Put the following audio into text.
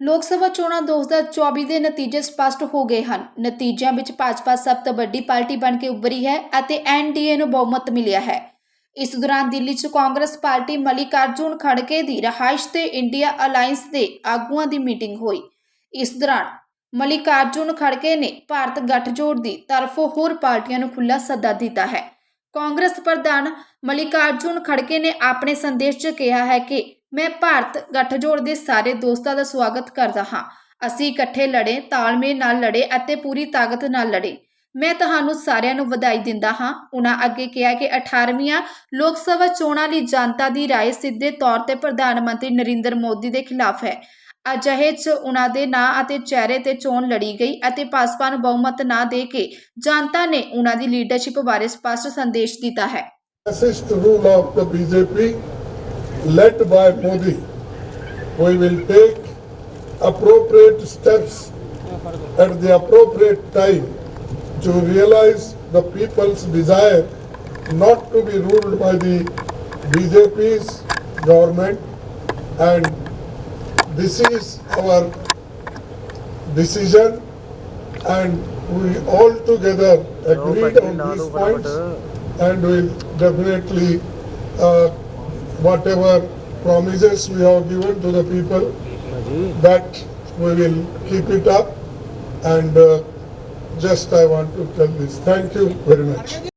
ਲੋਕ ਸਭਾ ਚੋਣਾਂ 2024 ਦੇ ਨਤੀਜੇ ਸਪਸ਼ਟ ਹੋ ਗਏ ਹਨ। ਨਤੀਜਿਆਂ ਵਿੱਚ ਭਾਜਪਾ ਸਭ ਤੋਂ ਵੱਡੀ ਪਾਰਟੀ ਬਣ ਕੇ ਉੱਭਰੀ ਹੈ ਅਤੇ ਐਨਡੀਏ ਨੂੰ ਬਹੁਮਤ ਮਿਲਿਆ ਹੈ। ਇਸ ਦੌਰਾਨ ਦਿੱਲੀ 'ਚ ਕਾਂਗਰਸ ਪਾਰਟੀ ਮਲਿਕਾਰਜੁਨ ਖੜਕੇ ਦੀ ਰਹਾਇਸ਼ ਤੇ ਇੰਡੀਆ ਅਲਾਈਅੰਸ ਦੇ ਆਗੂਆਂ ਦੀ ਮੀਟਿੰਗ ਹੋਈ। ਇਸ ਦੌਰਾਨ ਮਲਿਕਾਰਜੁਨ ਖੜਕੇ ਨੇ ਭਾਰਤ ਗੱਠਜੋੜ ਦੀ ਤਰਫੋਂ ਹੋਰ ਪਾਰਟੀਆਂ ਨੂੰ ਖੁੱਲ੍ਹਾ ਸੱਦਾ ਦਿੱਤਾ ਹੈ। ਕਾਂਗਰਸ ਪ੍ਰਧਾਨ ਮਲਿਕਾਰਜੁਨ ਖੜਕੇ ਨੇ ਆਪਣੇ ਸੰਦੇਸ਼ 'ਚ ਕਿਹਾ ਹੈ ਕਿ ਮੈਂ ਭਾਰਤ ਗੱਠਜੋੜ ਦੇ ਸਾਰੇ ਦੋਸਤਾਂ ਦਾ ਸਵਾਗਤ ਕਰਦਾ ਹਾਂ ਅਸੀਂ ਇਕੱਠੇ ਲੜੇ ਤਾਲਮੇਲ ਨਾਲ ਲੜੇ ਅਤੇ ਪੂਰੀ ਤਾਕਤ ਨਾਲ ਲੜੇ ਮੈਂ ਤੁਹਾਨੂੰ ਸਾਰਿਆਂ ਨੂੰ ਵਧਾਈ ਦਿੰਦਾ ਹਾਂ ਉਹਨਾਂ ਅੱਗੇ ਕਿਹਾ ਕਿ 18ਵੀਆਂ ਲੋਕ ਸਭਾ ਚੋਣਾਂ ਲਈ ਜਨਤਾ ਦੀ رائے ਸਿੱਧੇ ਤੌਰ ਤੇ ਪ੍ਰਧਾਨ ਮੰਤਰੀ ਨਰਿੰਦਰ ਮੋਦੀ ਦੇ ਖਿਲਾਫ ਹੈ ਅਜਿਹੇ 'ਚ ਉਹਨਾਂ ਦੇ ਨਾਂ ਅਤੇ ਚਿਹਰੇ ਤੇ ਚੋਣ ਲੜੀ ਗਈ ਅਤੇ ਭਾਜਪਾ ਨੂੰ ਬਹੁਮਤ ਨਾ ਦੇ ਕੇ ਜਨਤਾ ਨੇ ਉਹਨਾਂ ਦੀ ਲੀਡਰਸ਼ਿਪ ਬਾਰੇ ਸਪਸ਼ਟ ਸੰਦੇਸ਼ ਦਿੱਤਾ ਹੈ fascist rule of the BJP led by Modi. We will take appropriate steps at the appropriate time to realize the people's desire not to be ruled by the BJP's government and this is our decision and we all together agreed on these points and will definitely uh, whatever promises we have given to the people that we will keep it up. And uh, just I want to tell this. Thank you very much